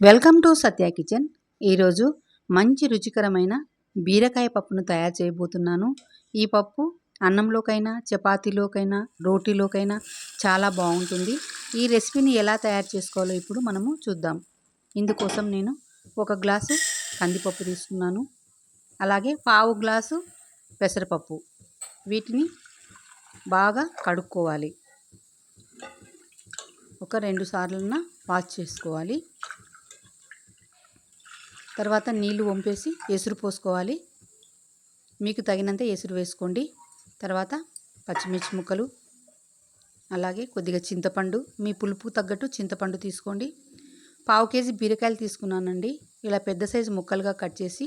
Welcome to Satya kitchen. ఈరోజు మంచి రుచికరమైన బీరకాయ పప్పును తయారు చేయబోతున్నాను. ఈ పప్పు అన్నంలోకైనా చపాతీలోకైనా రోటీలోకైనా చాలా బాగుంటుంది. ఈ రెసిపీని ఎలా తయారు చేసుకోవాలో ఇప్పుడు మనము చూద్దాం. ఇందుకోసం నేను ఒక గ్లాసు కందిపప్పు తీసుకున్నాను. అలాగే పావు గ్లాసు పెసరపప్పు. వీటిని బాగా కడుక్కోవాలి. ఒక రెండు సార్లన వాష్ చేసుకోవాలి. తర్వాత నీళ్ళు వంపేసి ఎసురు పోసుకోవాలి. మీకు తగినంత ఎసురు వేసుకోండి. తర్వాత పచ్చిమిర్చి ముక్కలు అలాగే కొద్దిగా చింతపండు మీ పులుపు తగ్గట్టు చింతపండు తీసుకోండి. పావు కేజీ బీరకాయలు తీసుకున్నానండి. ఇలా పెద్ద సైజు ముక్కలుగా కట్ చేసి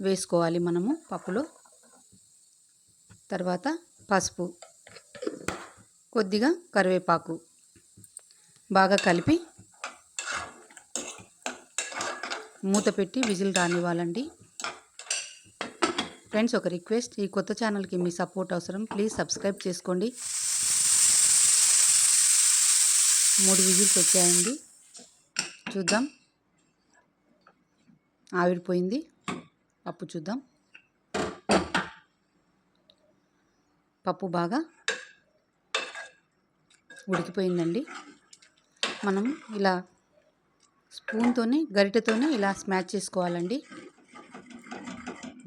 వేసుకోవాలి మనము పప్పులో. తర్వాత పసుపు కొద్దిగా కరివేపాకు బాగా కలిపి మూత పెట్టి విజిల్ రానివ్వాలండి. ఫ్రెండ్స్ ఒక రిక్వెస్ట్ ఈ కొత్త ఛానల్కి మీ సపోర్ట్ అవసరం ప్లీజ్ సబ్స్క్రైబ్ చేసుకోండి. మూడు విజిల్స్ వచ్చాయండి. చూద్దాం. ఆవిరిపోయింది. పప్పు చూద్దాం. పప్పు బాగా ఉడికిపోయిందండి. మనం ఇలా స్పూన్తోనే గరిటెతోనే ఇలా స్మాచ్ చేసుకోవాలండి.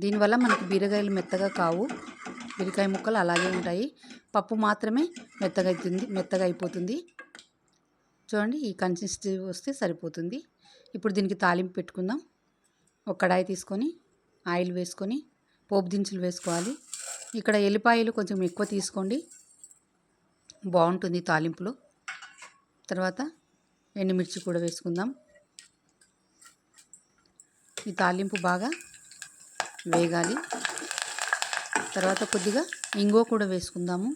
దీనివల్ల మనకి బీరకాయలు మెత్తగా కావు. బీరకాయ ముక్కలు అలాగే ఉంటాయి. పప్పు మాత్రమే మెత్తగా అవుతుంది మెత్తగా అయిపోతుంది. చూడండి ఈ కన్సిస్టెన్సీ వస్తే సరిపోతుంది. ఇప్పుడు దీనికి తాలింపు పెట్టుకుందాం. ఒక కడాయి తీసుకొని ఆయిల్ వేసుకొని పోపు దినుసులు వేసుకోవాలి. ఇక్కడ ఎల్లిపాయలు కొంచెం ఎక్కువ తీసుకోండి. బాగుంటుంది తాలింపులో. తర్వాత ఎండుమిర్చి కూడా వేసుకుందాం. ఈ తాలింపు బాగా వేగాలి. తర్వాత కొద్దిగా ఇంగో కూడా వేసుకుందాము.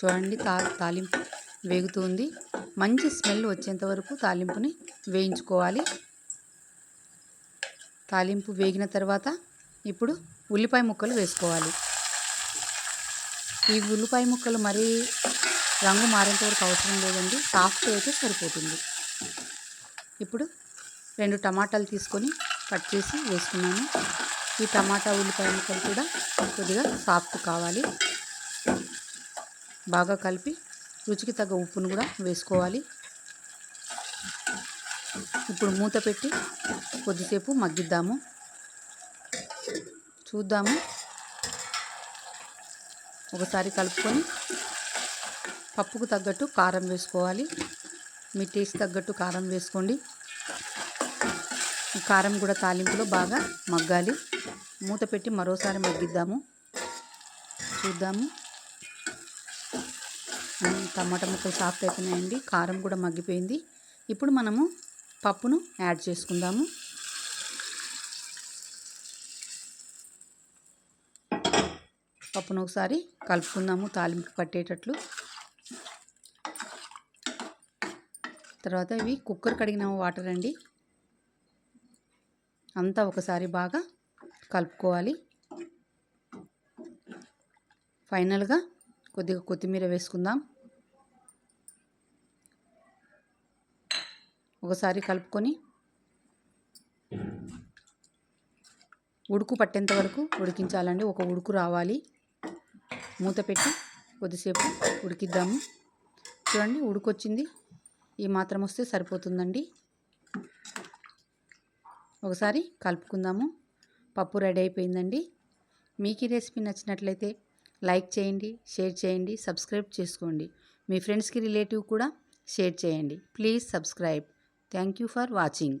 చూడండి తా తాలింపు వేగుతుంది మంచి స్మెల్ వచ్చేంత వరకు తాలింపుని వేయించుకోవాలి. తాలింపు వేగిన తర్వాత ఇప్పుడు ఉల్లిపాయ ముక్కలు వేసుకోవాలి. ఈ ఉల్లిపాయ ముక్కలు మరీ రంగు మారేంత వరకు అవసరం లేదండి. సాఫ్ట్ అయితే సరిపోతుంది. ఇప్పుడు రెండు టమాటాలు తీసుకొని కట్ చేసి వేసుకున్నాను. ఈ టమాటా ఉల్లిపాయ ముక్కలు కూడా కొద్దిగా సాఫ్ట్ కావాలి. బాగా కలిపి రుచికి తగ్గ ఉప్పును కూడా వేసుకోవాలి. ఇప్పుడు మూత పెట్టి కొద్దిసేపు మగ్గిద్దాము. చూద్దాము. ఒకసారి కలుపుకొని పప్పుకు తగ్గట్టు కారం వేసుకోవాలి. మీ టేస్ట్ తగ్గట్టు కారం వేసుకోండి. కారం కూడా తాలింపులో బాగా మగ్గాలి. మూత పెట్టి మరోసారి మగ్గిద్దాము. చూద్దాము. టమాటా ముక్కలు సాఫ్ట్ అయిపోయినాయండి. కారం కూడా మగ్గిపోయింది. ఇప్పుడు మనము పప్పును యాడ్ చేసుకుందాము. పప్పును ఒకసారి కలుపుకుందాము తాలింపు పట్టేటట్లు. తర్వాత ఇవి కుక్కర్ కడిగిన వాటర్ అండి. అంతా ఒకసారి బాగా కలుపుకోవాలి. ఫైనల్గా కొద్దిగా కొత్తిమీర వేసుకుందాం. ఒకసారి కలుపుకొని ఉడుకు పట్టేంత వరకు ఉడికించాలండి. ఒక ఉడుకు రావాలి. మూత పెట్టి కొద్దిసేపు ఉడికిద్దాము. చూడండి ఉడికొచ్చింది. ఈ మాత్రం వస్తే సరిపోతుందండి. ఒకసారి కలుపుకుందాము. పప్పు రెడీ అయిపోయిందండి. మీకు ఈ రెసిపీ నచ్చినట్లయితే లైక్ చేయండి షేర్ చేయండి సబ్స్క్రైబ్ చేసుకోండి. మీ ఫ్రెండ్స్కి రిలేటివ్ కూడా షేర్ చేయండి. Please subscribe. Thank you for watching.